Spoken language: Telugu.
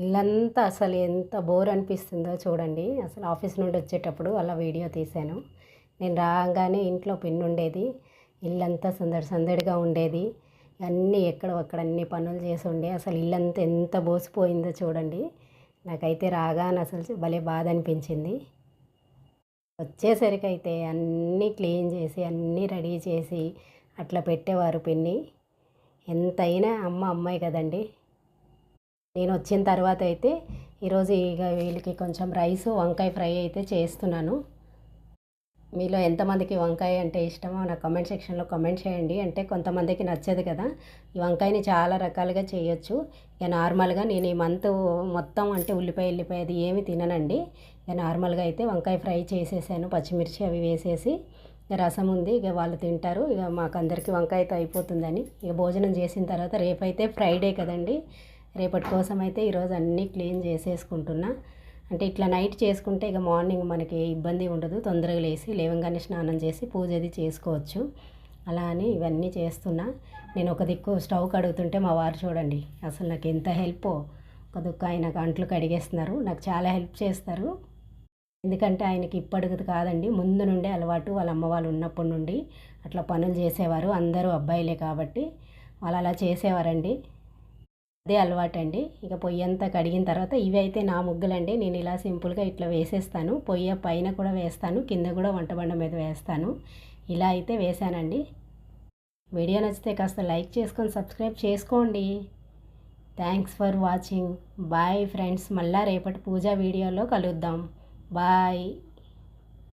ఇల్లంతా అసలు ఎంత బోర్ అనిపిస్తుందో చూడండి. అసలు ఆఫీస్ నుండి వచ్చేటప్పుడు అలా వీడియో తీశాను. నేను రాగానే ఇంట్లో పిన్ ఉండేది ఇల్లంతా సందడి సందడిగా ఉండేది. అన్నీ ఎక్కడ అక్కడ అన్ని పనులు చేసి ఉండే. అసలు ఇల్లంతా ఎంత బోసిపోయిందో చూడండి. నాకైతే రాగానే అసలు భలే బాధ అనిపించింది. వచ్చేసరికి అయితే అన్నీ క్లీన్ చేసి అన్నీ రెడీ చేసి అట్లా పెట్టేవారు పిన్ని. ఎంతైనా అమ్మ అమ్మాయి కదండి. నేను వచ్చిన తర్వాత అయితే ఈరోజు ఇక వీళ్ళకి కొంచెం రైస్ వంకాయ ఫ్రై అయితే చేస్తున్నాను. మీలో ఎంతమందికి వంకాయ అంటే ఇష్టమో నా కమెంట్ సెక్షన్లో కమెంట్ చేయండి. అంటే కొంతమందికి నచ్చదు కదా. ఈ వంకాయని చాలా రకాలుగా చేయొచ్చు. ఇక నార్మల్గా నేను ఈ మంత్ మొత్తం అంటే ఉల్లిపాయ ఉల్లిపాయ అది ఏమి తిననండి. ఇక నార్మల్గా అయితే వంకాయ ఫ్రై చేసేసాను. పచ్చిమిర్చి అవి వేసేసి ఇక రసం ఉంది. ఇక వాళ్ళు తింటారు. ఇక మాకు అందరికీ వంకాయతో అయిపోతుందని. ఇక భోజనం చేసిన తర్వాత రేపైతే ఫ్రైడే కదండి. రేపటి కోసం అయితే ఈరోజు అన్నీ క్లీన్ చేసేసుకుంటున్నా. అంటే ఇట్లా నైట్ చేసుకుంటే ఇక మార్నింగ్ మనకి ఇబ్బంది ఉండదు. తొందరగా లేసి లేవంగానే స్నానం చేసి పూజ అది చేసుకోవచ్చు. అలా అని ఇవన్నీ చేస్తున్నా. నేను ఒక దిక్కు స్టవ్ కడుగుతుంటే మా వారు చూడండి అసలు నాకు ఎంత హెల్ప్. ఒక దిక్కు ఆయన అంట్లు కడిగేస్తున్నారు. నాకు చాలా హెల్ప్ చేస్తారు. ఎందుకంటే ఆయనకి ఇప్పటికి కాదండి ముందు నుండే అలవాటు వాళ్ళ అమ్మ వాళ్ళు ఉన్నప్పటి నుండి అట్లా పనులు చేసేవారు. అందరూ అబ్బాయిలే కాబట్టి వాళ్ళు అలా చేసేవారండి. అదే అలవాటండి. ఇక పొయ్యి అంతా కడిగిన తర్వాత ఇవి అయితే నా ముగ్గులండి. నేను ఇలా సింపుల్గా ఇట్లా వేసేస్తాను. పొయ్యి పైన కూడా వేస్తాను. కింద కూడా వంటబండ మీద వేస్తాను. ఇలా అయితే వేసానండి వీడియో నచ్చితే కాస్త లైక్ చేసుకొని సబ్స్క్రైబ్ చేసుకోండి. Thanks for watching. Bye friends. మళ్ళా రేపటి పూజా వీడియోలో కలుద్దాం. బాయ్.